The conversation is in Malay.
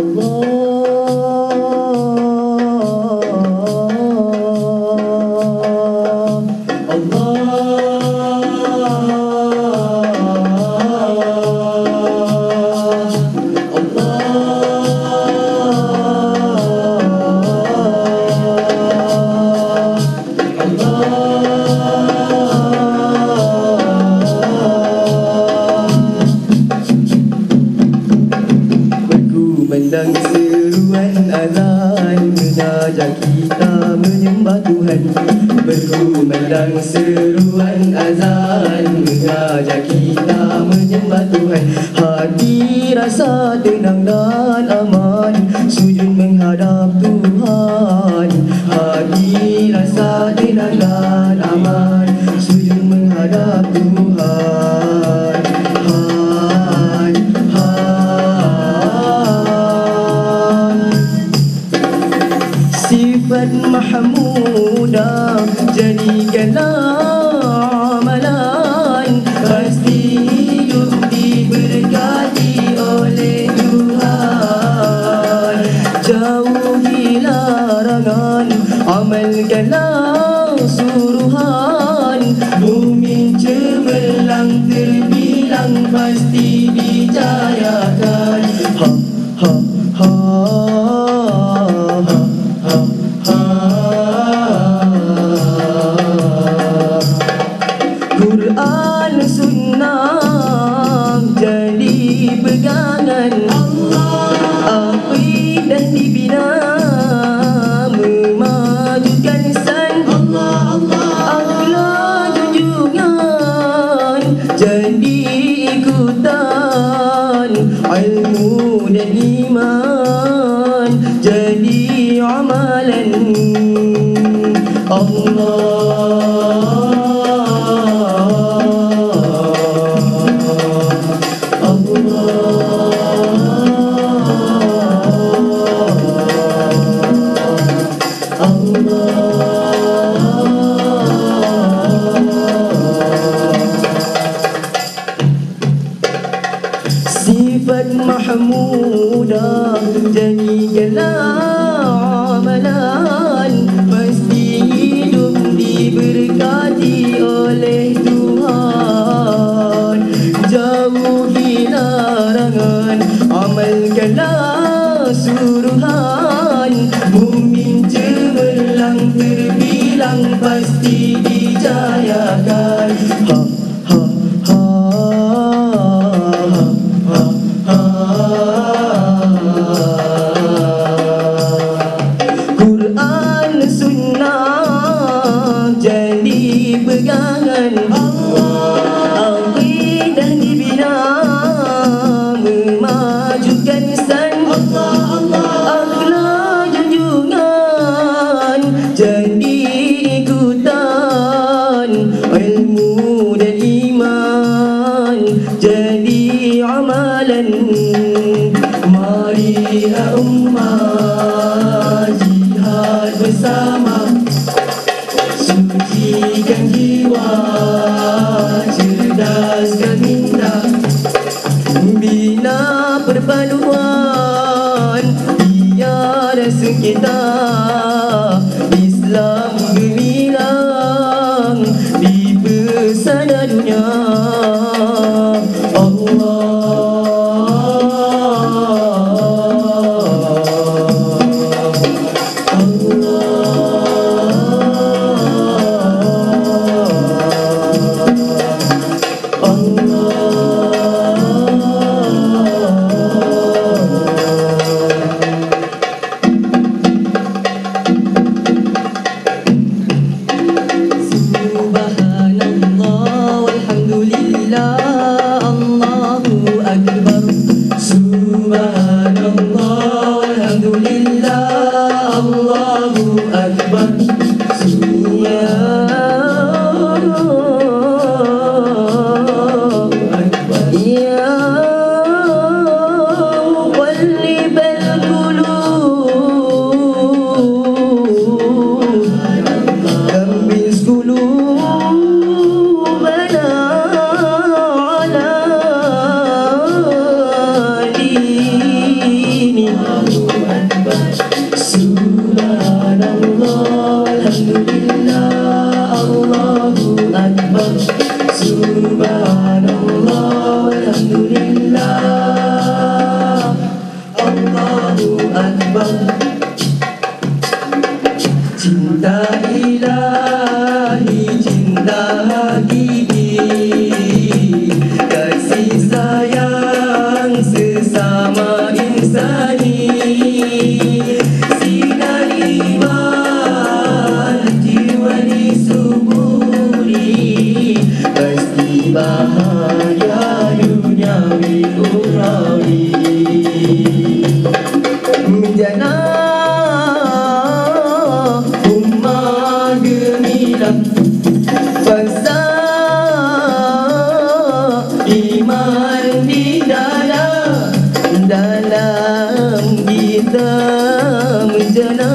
alone. Seruan azan. Mengajak kita menyembah Tuhan. Hati rasa tenang dan aman. Sujud menghadap Tuhan. Hati rasa tenang dan aman. Sujud menghadap Tuhan. Han, Han. Sifat Mahmudah Jadikanlah Amalkanlah suruhan. Bumi cemerlang terbilang Pasti dijayakan. Ha ha ha ha ha ha. Quran sunnah jadi pegangan. Allah. Aqidah dibina iman jadi amalan Allah Mahmudah Jadikanlah amalan Pasti hidup diberkati oleh Tuhan pegangan Allah Aqidah dibina memajukan san Allah Akhlak junjungan jadi ikutan. Ilmu dan iman jadi amalan. Marilah ummah jihad bersama Sucikan jiwa Cerdaskan minda Bina perpaduan Tiada sengketa Islam Allahu akbar Subhanallah walhamdulillah Allahu akbar Ya مقلب kita menjana